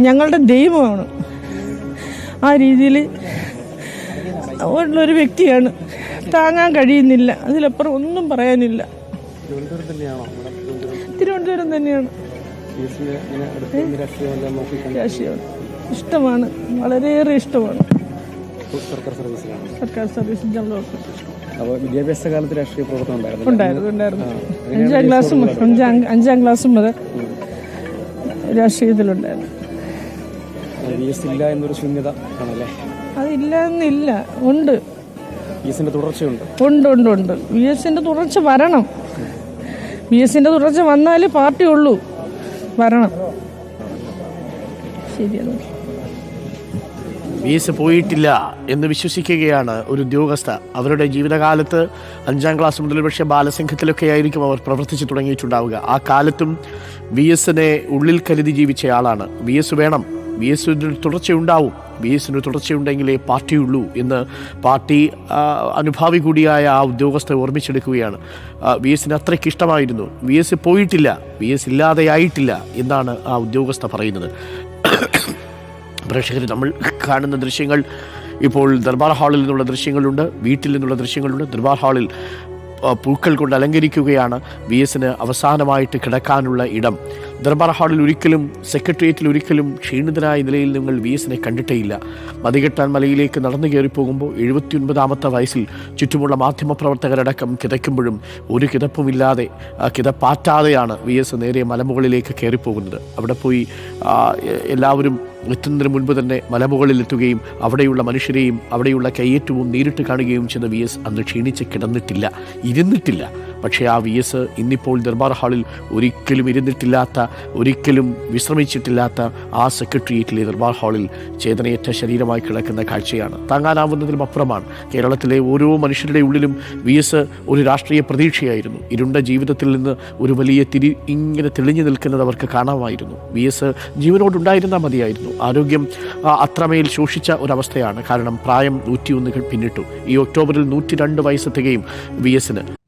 ഞങ്ങളുടെ ദൈവമാണ്. ആ രീതിയിൽ ഉള്ളൊരു വ്യക്തിയാണ്. താങ്ങാൻ കഴിയുന്നില്ല. അതിലപ്പുറം ഒന്നും പറയാനില്ല. തിരുവനന്തപുരം തന്നെയാണോ. രാഷ്ട്രീയമാണ്. ഇഷ്ടമാണ്. വളരെയേറെ ഇഷ്ടമാണ്. സർക്കാർ സർവീസിലാണ് സർക്കാർ സർവീസ് അപ്പോൾ വിദ്യാഭ്യാസ കാലത്ത് രാഷ്ട്രീയ പ്രവർത്തനം ഉണ്ടായിരുന്നു ഉണ്ടായിരുന്നു. ഉണ്ടായിരുന്നു അഞ്ചാം ക്ലാസ് അഞ്ചാം ക്ലാസ് മുതൽ രാഷ്ട്രീയത്തിലുണ്ടായിരുന്നു. വി എസ് ഇല്ല എന്നൊരു ശൂന്യത ആണല്ലേ? അതില്ല എന്നില്ല ഉണ്ട്. പി എസിന്റെ തുടർച്ചയുണ്ട്. ഉണ്ട് ഉണ്ട് ഉണ്ട്. വി എസിന്റെ തുടർച്ച വരണം. വി എസിന്റെ തുടർച്ച വന്നാലേ പാർട്ടി ഉള്ളൂ. വരണം. ശരിയാണ് വി എസ് പോയിട്ടില്ല എന്ന് വിശ്വസിക്കുകയാണ് ഒരു ഉദ്യോഗസ്ഥ. അവരുടെ ജീവിതകാലത്ത് അഞ്ചാം ക്ലാസ് മുതൽ പക്ഷേ ബാലസംഘത്തിലൊക്കെ ആയിരിക്കും അവർ പ്രവർത്തിച്ചു തുടങ്ങിയിട്ടുണ്ടാവുക. ആ കാലത്തും വി എസിനെ ഉള്ളിൽ കരുതി ജീവിച്ചയാളാണ് വി എസ് വേണം. വി എന്നിൽ തുടർച്ചയുണ്ടാവും. വി എസിന് തുടർച്ചയുണ്ടെങ്കിലേ പാർട്ടിയുള്ളൂ എന്ന് പാർട്ടി അനുഭാവി കൂടിയായ ആ ഉദ്യോഗസ്ഥ ഓർമ്മിച്ചെടുക്കുകയാണ്. ബി എസിന് അത്രയ്ക്ക് ഇഷ്ടമായിരുന്നു. ബി എസ് പോയിട്ടില്ല. ബി എസ് ഇല്ലാതെയായിട്ടില്ല എന്നാണ് ആ ഉദ്യോഗസ്ഥ പറയുന്നത്. പ്രേക്ഷകർ നമ്മൾ കാണുന്ന ദൃശ്യങ്ങൾ ഇപ്പോൾ ദർബാർ ഹാളിൽ നിന്നുള്ള ദൃശ്യങ്ങളുണ്ട്. വീട്ടിൽ നിന്നുള്ള ദൃശ്യങ്ങളുണ്ട്. ദർബാർ ഹാളിൽ പൂക്കൾ കൊണ്ട് അലങ്കരിക്കുകയാണ്. ബി എസിന് അവസാനമായിട്ട് കിടക്കാനുള്ള ഇടം. ദർബാർ ഹാളിൽ ഒരിക്കലും സെക്രട്ടേറിയറ്റിൽ ഒരിക്കലും ക്ഷീണിതരായ നിലയിൽ നിങ്ങൾ വി എസിനെ കണ്ടിട്ടേയില്ല. മതികെട്ടാൻ മലയിലേക്ക് നടന്നു കയറി പോകുമ്പോൾ എഴുപത്തിയൊൻപതാമത്തെ വയസ്സിൽ ചുറ്റുമുള്ള മാധ്യമപ്രവർത്തകരടക്കം കിതയ്ക്കുമ്പോഴും ഒരു കിതപ്പുമില്ലാതെ കിതപ്പാറ്റാതെയാണ് വി എസ് നേരെ മലമുകളിലേക്ക് കയറിപ്പോകുന്നത്. അവിടെ പോയി എല്ലാവരും എത്തുന്നതിന് മുൻപ് തന്നെ മലമുകളിൽ എത്തുകയും അവിടെയുള്ള മനുഷ്യരെയും അവിടെയുള്ള കയ്യേറ്റവും നേരിട്ട് കാണുകയും ചെയ്ത വി എസ് അന്ന് ക്ഷീണിച്ച് കിടന്നിട്ടില്ല. ഇരുന്നിട്ടില്ല. പക്ഷേ ആ വി എസ് ഇന്നിപ്പോൾ ദർബാർ ഹാളിൽ ഒരിക്കലും ഇരുന്നിട്ടില്ലാത്ത ഒരിക്കലും വിശ്രമിച്ചിട്ടില്ലാത്ത ആ സെക്രട്ടേറിയറ്റിലെ ദർബാർ ഹാളിൽ ചേതനയേറ്റ ശരീരമായി കിടക്കുന്ന കാഴ്ചയാണ്. താങ്ങാനാവുന്നതിലും അപ്പുറമാണ്. കേരളത്തിലെ ഓരോ മനുഷ്യരുടെ ഉള്ളിലും വി എസ് ഒരു രാഷ്ട്രീയ പ്രതീക്ഷയായിരുന്നു. ഇരുണ്ട ജീവിതത്തിൽ നിന്ന് ഒരു വലിയ തിരി ഇങ്ങനെ തെളിഞ്ഞു നിൽക്കുന്നത് അവർക്ക് കാണാമായിരുന്നു. വി എസ് ജീവനോടുണ്ടായിരുന്നാൽ മതിയായിരുന്നു. ആരോഗ്യം ആ, അത്രമേൽ ശോഷിച്ച ഒരവസ്ഥയാണ്. കാരണം പ്രായം നൂറ്റിയൊന്ന് പിന്നിട്ടു. ഈ ഒക്ടോബറിൽ നൂറ്റി രണ്ട് വയസ്സ് തികയും വി എസിന്.